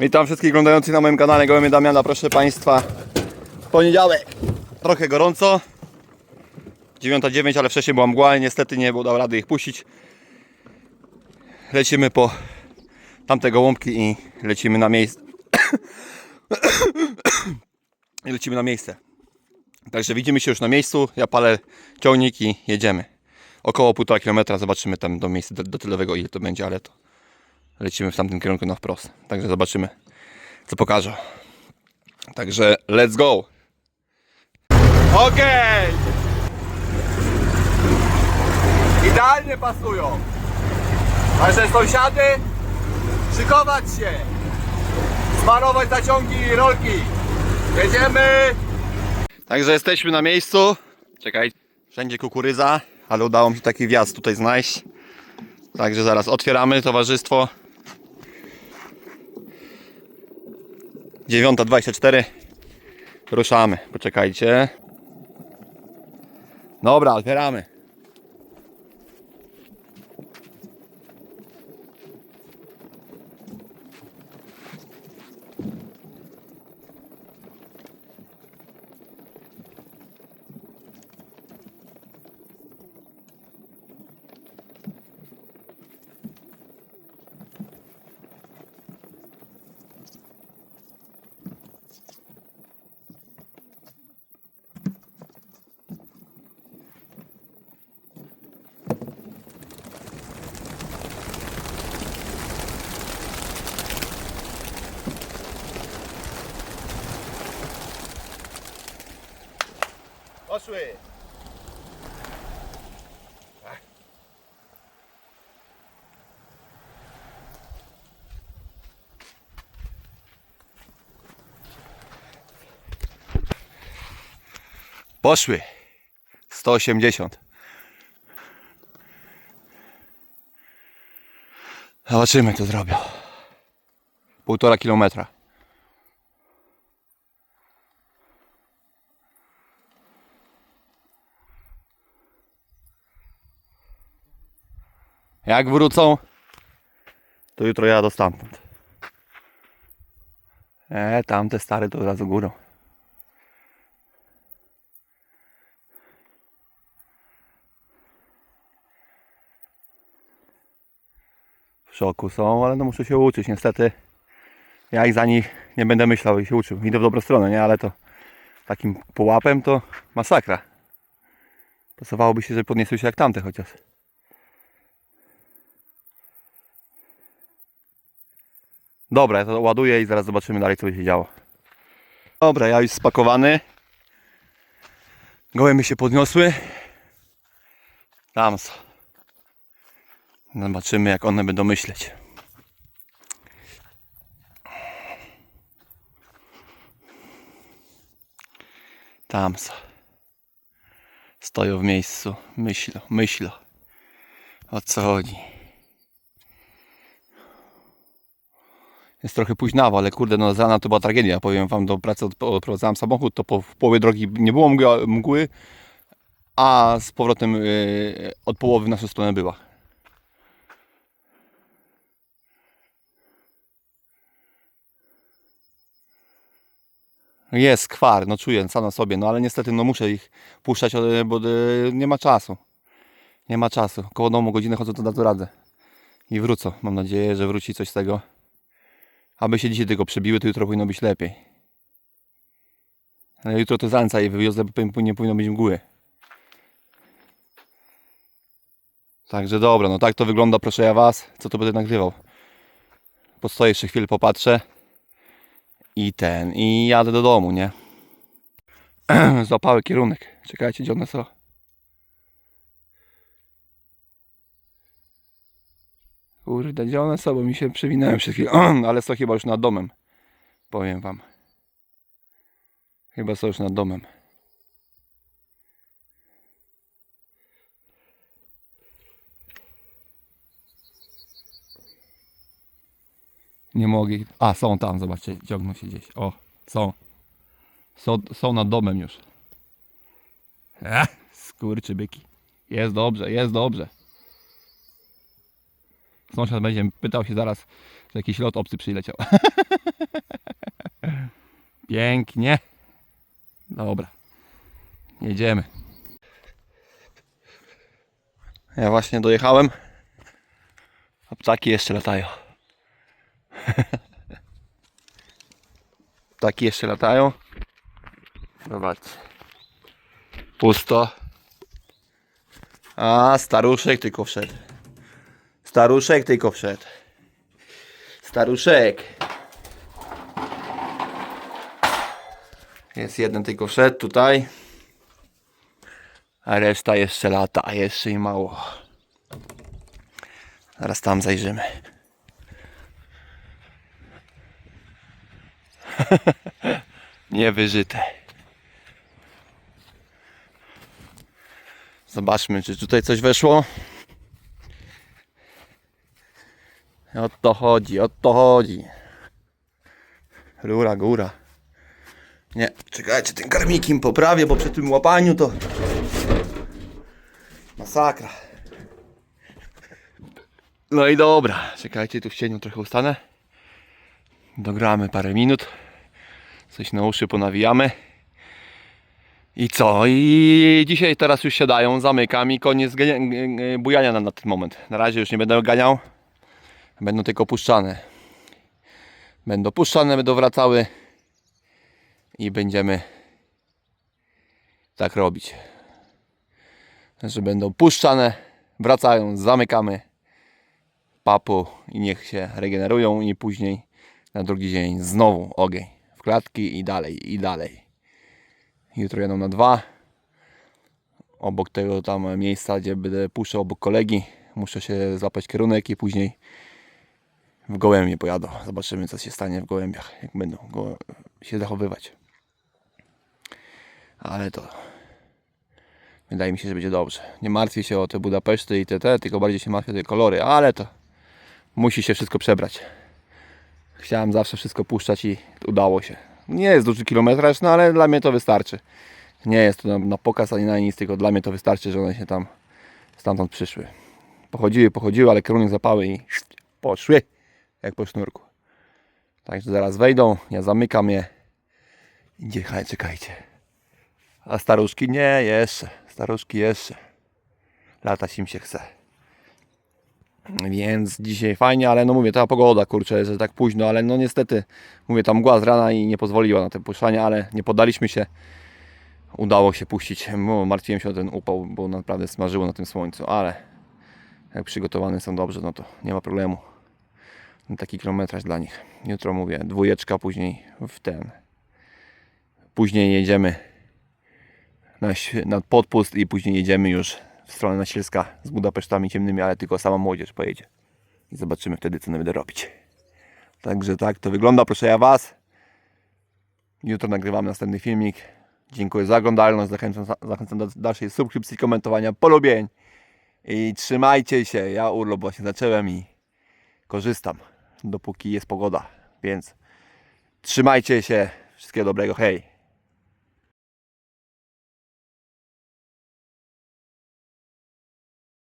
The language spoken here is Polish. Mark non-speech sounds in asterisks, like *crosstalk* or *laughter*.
Witam wszystkich oglądających na moim kanale Gołębie Damiana, proszę Państwa. Poniedziałek, trochę gorąco. 9.09, ale wcześniej była mgła i niestety nie było rady ich puścić. Lecimy po tamte gołąbki i lecimy na miejsce. *coughs* I lecimy na miejsce. Także widzimy się już na miejscu. Ja palę ciągnik i jedziemy. Około 1,5 km zobaczymy tam do miejsca docelowego ile to będzie, ale to lecimy w tamtym kierunku na wprost. Także zobaczymy, co pokażę. Także let's go! Okej! Idealnie pasują. Także sąsiady, szykować się. Smarować zaciągi i rolki. Jedziemy! Także jesteśmy na miejscu. Czekaj, wszędzie kukurydza, ale udało mi się taki wjazd tutaj znaleźć. Także zaraz otwieramy towarzystwo. 9.24 Ruszamy, poczekajcie. Dobra, otwieramy. Poszły. Poszły. 180. Zobaczymy co zrobią. Półtora kilometra. Jak wrócą, to jutro jadę stamtąd. E, tamte stare to od razu górą. W szoku są, ale no muszę się uczyć. Niestety ja ich za nich nie będę myślał i się uczył. Idę w dobrą stronę, nie? Ale to takim połapem to masakra. Pasowałoby się, żeby podniosły się jak tamte chociaż. Dobra, ja to ładuję i zaraz zobaczymy dalej co będzie się działo. Dobra, ja już spakowany. Gołębie się podniosły. Tam są. Zobaczymy jak one będą myśleć. Tam są. Stoją w miejscu. Myślą, myślą. O co chodzi? Jest trochę późnawo, ale kurde, no z rana to była tragedia. Powiem wam, do pracy od- odprowadzałem samochód, to po, w połowie drogi nie było mgły, a z powrotem yy, od połowy w naszą stronę była. Jest kwar, no czuję sam na sobie, no ale niestety no muszę ich puszczać, e, bo e, nie ma czasu. Nie ma czasu. Koło domu godzinę chodzą, to dadzą radę. I wrócą. Mam nadzieję, że wróci coś z tego. Aby się dzisiaj tylko przebiły, to jutro powinno być lepiej. Ale jutro to zanca i wywiozę, bo nie powinno być mgły. Także dobra, no tak to wygląda, proszę ja Was. Co to będę nagrywał? Postoję jeszcze chwilę, popatrzę. I ten, i jadę do domu, nie? *clears throat* Złapały kierunek. Czekajcie, gdzie one są. Kurde, gdzie one są, bo mi się przewinęły przed chwilą. *clears throat* Ale są chyba już nad domem. Powiem wam. Chyba są już nad domem. Nie mogę. A, są tam, zobaczcie, ciągną się gdzieś. O, są. Są, są nad domem już. *laughs* Ech, skurczy byki. Jest dobrze, jest dobrze. Sąsiad będzie pytał się zaraz, To jakiś lot obcy przyleciał. *laughs* Pięknie. Dobra. Jedziemy. Ja właśnie dojechałem. A ptaki jeszcze latają. *laughs* ptaki jeszcze latają. Zobaczcie. Pusto. A, staruszek tylko wszedł. Staruszek tylko wszedł. Staruszek. Jest jeden tylko wszedł tutaj. A reszta jeszcze lata, a jeszcze i mało. Zaraz tam zajrzymy. *laughs* Niewyżyte. Zobaczmy, czy tutaj coś weszło. O to chodzi, o to chodzi. Rura, góra. Nie, czekajcie, ten karmikiem poprawię, bo przy tym łapaniu to masakra. No i dobra, czekajcie, tu w cieniu trochę ustanę. Dogramy parę minut. Coś na uszy ponawijamy. I co? I dzisiaj teraz już siadają, zamykam i koniec bujania na, na ten moment. Na razie już nie będę ganiał. Będą tylko puszczane. Będą puszczane, będą wracały. I będziemy tak robić. Że będą puszczane, wracają, zamykamy papu i niech się regenerują i później na drugi dzień znowu ogień w klatki i dalej, i dalej. Jutro jadą na dwa. Obok tego tam miejsca, gdzie będę puszczał obok kolegi, muszę się złapać kierunek i później w gołębie pojadą. Zobaczymy co się stanie w gołębiach, jak będą go się zachowywać. Ale to wydaje mi się, że będzie dobrze. Nie martwię się o te Budapeszty i te, te tylko bardziej się martwię o te kolory, ale to musi się wszystko przebrać. Chciałem zawsze wszystko puszczać i udało się. Nie jest duży kilometraż, no ale dla mnie to wystarczy. Nie jest to na, na pokaz ani na nic, tylko dla mnie to wystarczy, że one się tam stamtąd przyszły. Pochodziły, pochodziły, ale kierunek zapały i poszły jak po sznurku. Także zaraz wejdą, ja zamykam je. Idzie, czekajcie. A staruszki nie, jeszcze. Staruszki jeszcze. Latać im się chce. Więc dzisiaj fajnie, ale no mówię, ta pogoda, kurczę, że tak późno, ale no niestety, mówię, tam mgła z rana i nie pozwoliła na te puszczanie, ale nie podaliśmy się. Udało się puścić, martwiłem się o ten upał, bo naprawdę smażyło na tym słońcu, ale jak przygotowane są dobrze, no to nie ma problemu. Taki kilometraż dla nich. Jutro mówię, dwójeczka, później w ten. Później jedziemy na, na podpust i później jedziemy już w stronę Nasielska z Budapesztami ciemnymi, ale tylko sama młodzież pojedzie. I zobaczymy wtedy, co będę robić. Także tak to wygląda, proszę ja Was. Jutro nagrywamy następny filmik. Dziękuję za oglądalność, zachęcam, zachęcam do dalszej subskrypcji, komentowania, polubień. I trzymajcie się, ja urlop właśnie zacząłem i korzystam, dopóki jest pogoda. Więc trzymajcie się, wszystkiego dobrego, hej!